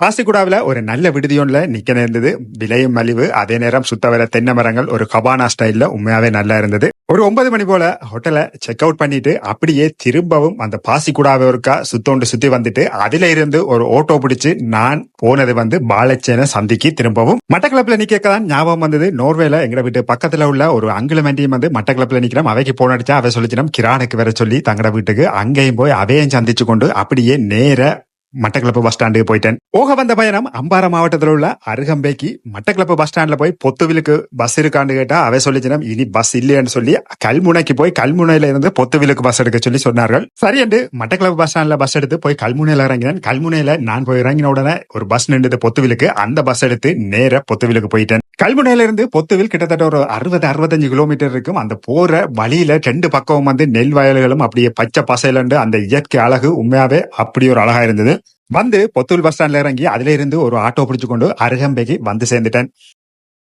பாசிக்குடாவில் ஒரு நல்ல விடுதியொன்ல நிக்க நேர்ந்தது விலையும் மலிவு. அதே நேரம் சுத்தவர தென்னை மரங்கள் ஒரு கபானா ஸ்டைல்ல உண்மையாவே நல்லா இருந்தது. ஒரு ஒன்பது மணி போல ஹோட்டலை செக் அவுட் பண்ணிட்டு அப்படியே திரும்பவும் அந்த பாசிக்குடாவை ஒருக்கா சுத்தோண்டு சுத்தி வந்துட்டு அதுல இருந்து ஒரு ஓட்டோ பிடிச்சு நான் போனது வந்து பாலச்சேன சந்திக்கு திரும்பவும். மட்டக்கிளப்புல நிக்க தான் ஞாபகம் வந்தது. நோர்வேல எங்க வீட்டு பக்கத்துல உள்ள ஒரு அங்குலமெண்டியும் வந்து மட்டக்கிளப்புல நிக்கிறோம் அவைக்கு போன அடிச்சா அவை சொல்லிச்சினம் கிரானுக்கு வர சொல்லி தங்கட வீட்டுக்கு அங்கேயும் போய் அவையும் சந்திச்சு கொண்டு அப்படியே நேர மட்டக்களப்பு பஸ் ஸ்டாண்டுக்கு போயிட்டேன். போக வந்த பயணம் அம்பாறை மாவட்டத்தில் உள்ள அருகம்பேக்கு மட்டக்களப்பு பஸ் ஸ்டாண்ட்ல போய் பொத்துவிலுக்கு பஸ் இருக்கான்னு கேட்டா அவை சொல்லிச்சுனா இனி பஸ் இல்லைன்னு சொல்லி கல்முனைக்கு போய் கல்முனையில இருந்து பொத்துவிலுக்கு பஸ் எடுக்க சொல்லி சொன்னார்கள். சரி என்று மட்டக்களப்பு பஸ் ஸ்டாண்ட்ல பஸ் எடுத்து போய் கல்முனையில இறங்கினேன். கல்முனையில நான் போய் இறங்கின உடனே ஒரு பஸ் நின்றுது பொத்துவிலுக்கு. அந்த பஸ் எடுத்து நேர பொத்துவிலுக்கு போயிட்டேன். கல்முனையில இருந்து பொத்துவில் கிட்டத்தட்ட ஒரு அறுபது அறுபத்தஞ்சு கிலோமீட்டர் இருக்கும். அந்த போற வழியில ரெண்டு பக்கம் வந்து நெல் வயல்களும் அப்படியே பச்சை பசையிலண்டு அந்த இயற்கை அழகு உண்மையாவே அப்படி ஒரு அழகா இருந்தது. வந்து பொத்துவில் பஸ் ஸ்டாண்ட்ல இறங்கி அதுல இருந்து ஒரு ஆட்டோ பிடிச்சு கொண்டு அருகம்பைக்கு வந்து சேர்ந்துட்டேன்.